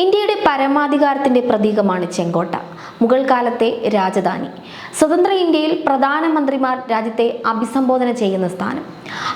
ഇന്ത്യയുടെ പരമാധികാരത്തിന്റെ പ്രതീകമാണ് ചെങ്കോട്ട. മുഗൾ കാലത്തെ രാജധാനി. സ്വതന്ത്ര ഇന്ത്യയിൽ പ്രധാനമന്ത്രിമാർ രാജ്യത്തെ അഭിസംബോധന ചെയ്യുന്ന സ്ഥാനം.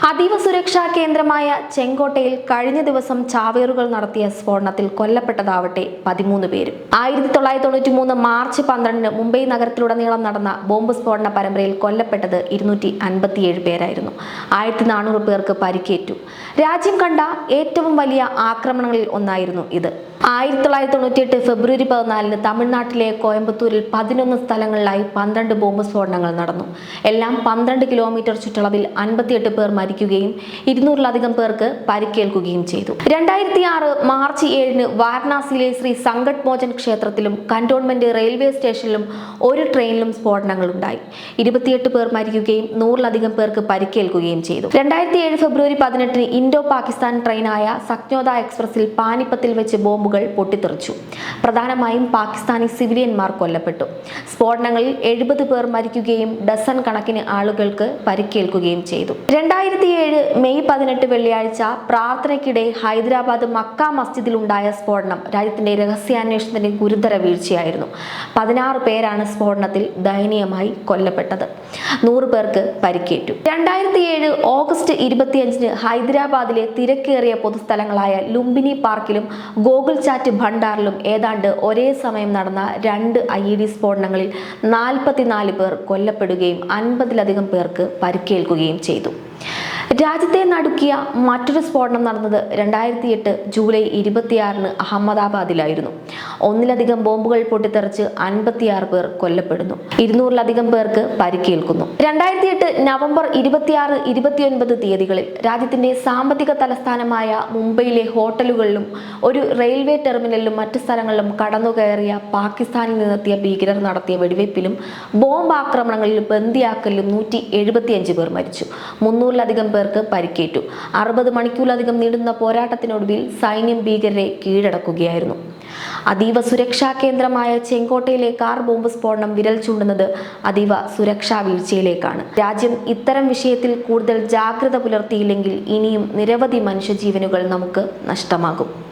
അതീവ സുരക്ഷാ കേന്ദ്രമായ ചെങ്കോട്ടയിൽ കഴിഞ്ഞ ദിവസം ചാവേറുകൾ നടത്തിയ സ്ഫോടനത്തിൽ കൊല്ലപ്പെട്ടതാവട്ടെ പതിമൂന്ന് പേരും. ആയിരത്തി തൊള്ളായിരത്തി തൊണ്ണൂറ്റി മൂന്ന് മാർച്ച് പന്ത്രണ്ടിന് മുംബൈ നഗരത്തിലുടനീളം നടന്ന ബോംബ് സ്ഫോടന പരമ്പരയിൽ കൊല്ലപ്പെട്ടത് ഇരുന്നൂറ്റി അൻപത്തിയേഴ് പേരായിരുന്നു. ആയിരത്തി നാനൂറ് പേർക്ക് പരിക്കേറ്റു. രാജ്യം കണ്ട ഏറ്റവും വലിയ ആക്രമണങ്ങളിൽ ഒന്നായിരുന്നു ഇത്. ആയിരത്തി തൊള്ളായിരത്തി തൊണ്ണൂറ്റി എട്ട് ഫെബ്രുവരി പതിനാലിന് തമിഴ്നാട്ടിലെ കോയമ്പത്തൂരിൽ പതിനൊന്ന് സ്ഥലങ്ങളിലായി പന്ത്രണ്ട് ബോംബ് സ്ഫോടനങ്ങൾ നടന്നു. എല്ലാം പന്ത്രണ്ട് കിലോമീറ്റർ ചുറ്റളവിൽ അൻപത്തിയെട്ട് പേർ മരിക്കുകയും ഇരുന്നൂറിലധികം പേർക്ക് പരിക്കേൽക്കുകയും ചെയ്തു. രണ്ടായിരത്തി ആറ് മാർച്ച് ഏഴിന് വാരണാസിയിലെ ശ്രീ സങ്കട്ട് മോചൻ ക്ഷേത്രത്തിലും കന്റോൺമെന്റ് റെയിൽവേ സ്റ്റേഷനിലും ഒരു ട്രെയിനിലും സ്ഫോടനങ്ങൾ ഉണ്ടായി ഇരുപത്തിയെട്ട് പേർ മരിക്കുകയും നൂറിലധികം പേർക്ക് പരിക്കേൽക്കുകയും ചെയ്തു. രണ്ടായിരത്തി ഏഴ് ഫെബ്രുവരി പതിനെട്ടിന് ഇൻഡോ പാകിസ്ഥാൻ ട്രെയിനായ സക്നോദ എക്സ്പ്രസിൽ പാനിപ്പത്തിൽ വെച്ച് ബോംബുകൾ പൊട്ടിത്തെറിച്ചു. പ്രധാനമായും പാകിസ്ഥാനി സിവിലിയന്മാർ കൊല്ലപ്പെട്ടു. സ്ഫോടനങ്ങളിൽ എഴുപത് പേർ മരിക്കുകയും ഡസൺ കണക്കിന് ആളുകൾക്ക് പരിക്കേൽക്കുകയും ചെയ്തു. രണ്ടായിരത്തി ഏഴ് മെയ് പതിനെട്ട് വെള്ളിയാഴ്ച പ്രാർത്ഥനയ്ക്കിടെ ഹൈദരാബാദ് മക്ക മസ്ജിദിൽ ഉണ്ടായ സ്ഫോടനം രാജ്യത്തിന്റെ രഹസ്യാന്വേഷണത്തിന്റെ ഗുരുതര വീഴ്ചയായിരുന്നു. പതിനാറ് പേരാണ് സ്ഫോടനത്തിൽ ദയനീയമായി കൊല്ലപ്പെട്ടത്. നൂറ് പേർക്ക് പരിക്കേറ്റു. രണ്ടായിരത്തി ഏഴ് ഓഗസ്റ്റ് ഇരുപത്തിയഞ്ചിന് ഹൈദരാബാദിലെ തിരക്കേറിയ പൊതുസ്ഥലങ്ങളായ ലുംബിനി പാർക്കിലും ഗോകുൽ ചാറ്റ് ഭണ്ഡാറിലും ഏതാണ്ട് ഒരേ സമയം നടന്ന രണ്ട് ഐ ഇ ഡി സ്ഫോടനങ്ങളിൽ നാൽപ്പത്തിനാല് പേർ കൊല്ലപ്പെടുകയും അൻപതിലധികം പേർക്ക് പരിക്കേൽക്കുകയും ചെയ്തു. രാജ്യത്തെ നടുക്കിയ മറ്റൊരു സ്ഫോടനം നടന്നത് രണ്ടായിരത്തി എട്ട് ജൂലൈ ഇരുപത്തിയാറിന് അഹമ്മദാബാദിലായിരുന്നു. ഒന്നിലധികം ബോംബുകൾ പൊട്ടിത്തെറിച്ച് അൻപത്തിയാറ് പേർ കൊല്ലപ്പെടുന്നു. ഇരുന്നൂറിലധികം പേർക്ക് പരിക്കേൽക്കുന്നു. രണ്ടായിരത്തി എട്ട് നവംബർ ഇരുപത്തിയാറ് ഇരുപത്തിയൊൻപത് തീയതികളിൽ രാജ്യത്തിന്റെ സാമ്പത്തിക തലസ്ഥാനമായ മുംബൈയിലെ ഹോട്ടലുകളിലും ഒരു റെയിൽവേ ടെർമിനലിലും മറ്റു സ്ഥലങ്ങളിലും കടന്നുകയറിയ പാകിസ്ഥാനിൽ നിന്നെത്തിയ ഭീകരർ നടത്തിയ വെടിവയ്പ്പിലും ബോംബ് ആക്രമണങ്ങളിലും ബന്ദിയാക്കലിലും നൂറ്റി എഴുപത്തിയഞ്ച് പേർ മരിച്ചു. മുന്നൂറിലധികം പേർക്ക് പരിക്കേറ്റു. അറുപത് മണിക്കൂറിലധികം നീളുന്ന പോരാട്ടത്തിനൊടുവിൽ സൈന്യം ഭീകരരെ കീഴടക്കുകയായിരുന്നു. അതീവ സുരക്ഷാ കേന്ദ്രമായ ചെങ്കോട്ടയിലെ കാർ ബോംബ് സ്ഫോടനം വിരൽ ചൂണ്ടുന്നത് അതീവ സുരക്ഷാ വീഴ്ചയിലേക്കാണ്. രാജ്യം ഇത്തരം വിഷയത്തിൽ കൂടുതൽ ജാഗ്രത പുലർത്തിയില്ലെങ്കിൽ ഇനിയും നിരവധി മനുഷ്യജീവനുകൾ നമുക്ക് നഷ്ടമാകും.